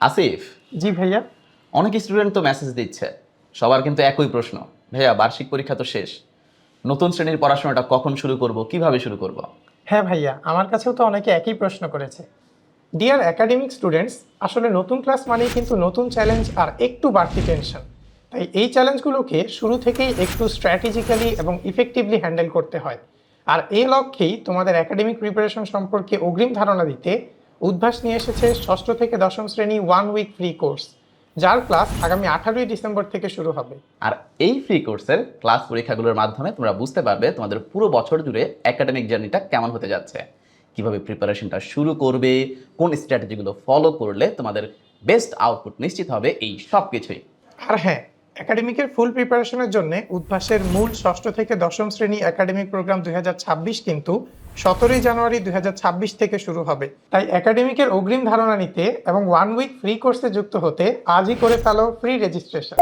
আসিফ? জি ভাইয়া। অনেক স্টুডেন্ট তো মেসেজ দিচ্ছে। সবার কিন্তু একই প্রশ্ন। ভাইয়া বার্ষিক পরীক্ষা তো শেষ। নতুন শ্রেণির পড়াশোনাটা কখন শুরু করব কীভাবে শুরু করব? হ্যাঁ ভাইয়া আমার কাছেও তো অনেকে একই প্রশ্ন করেছে। ডিয়ার একাডেমিক স্টুডেন্টস আসলে নতুন ক্লাস মানেই কিন্তু নতুন চ্যালেঞ্জ আর একটু বাড়তি টেনশন তাই এই চ্যালেঞ্জগুলোকে শুরু থেকেই একটু স্ট্র্যাটেজিক্যালি এবং ইফেক্টিভলি হ্যান্ডেল করতে হয়। আর এই লক্ষ্যেই তোমাদের একাডেমিক প্রিপারেশন সম্পর্কে অগ্রিম ধারণা দিতে উদ্ভাস নিয়ে এসেছে ষষ্ঠ থেকে দশম শ্রেণি ওয়ান উইক ফ্রি কোর্স যার ক্লাস আগামী আঠারোই ডিসেম্বর থেকে শুরু হবে। আর এই ফ্রি কোর্সের ক্লাস পরীক্ষাগুলোর মাধ্যমে তোমরা বুঝতে পারবে তোমাদের পুরো বছর জুড়ে একাডেমিক জার্নিটা কেমন হতে যাচ্ছে। কীভাবে প্রিপারেশনটা শুরু করবে কোন স্ট্র্যাটেজিগুলো ফলো করলে তোমাদের বেস্ট আউটপুট নিশ্চিত হবে এই সব কিছুই আর হ্যাঁ একাডেমিকের ফুল প্রিপারেশনের জন্য উদ্ভাসের মূল ষষ্ঠ থেকে দশম শ্রেণি একাডেমিক প্রোগ্রাম দুই হাজার ছাব্বিশ কিন্তু সতেরোই জানুয়ারি দু হাজার ছাব্বিশ থেকে শুরু হবে। তাই একাডেমিকের অগ্রিম ধারণা নিতে এবং ওয়ান উইক ফ্রি কোর্সে যুক্ত হতে আজই করে ফেলো ফ্রি রেজিস্ট্রেশন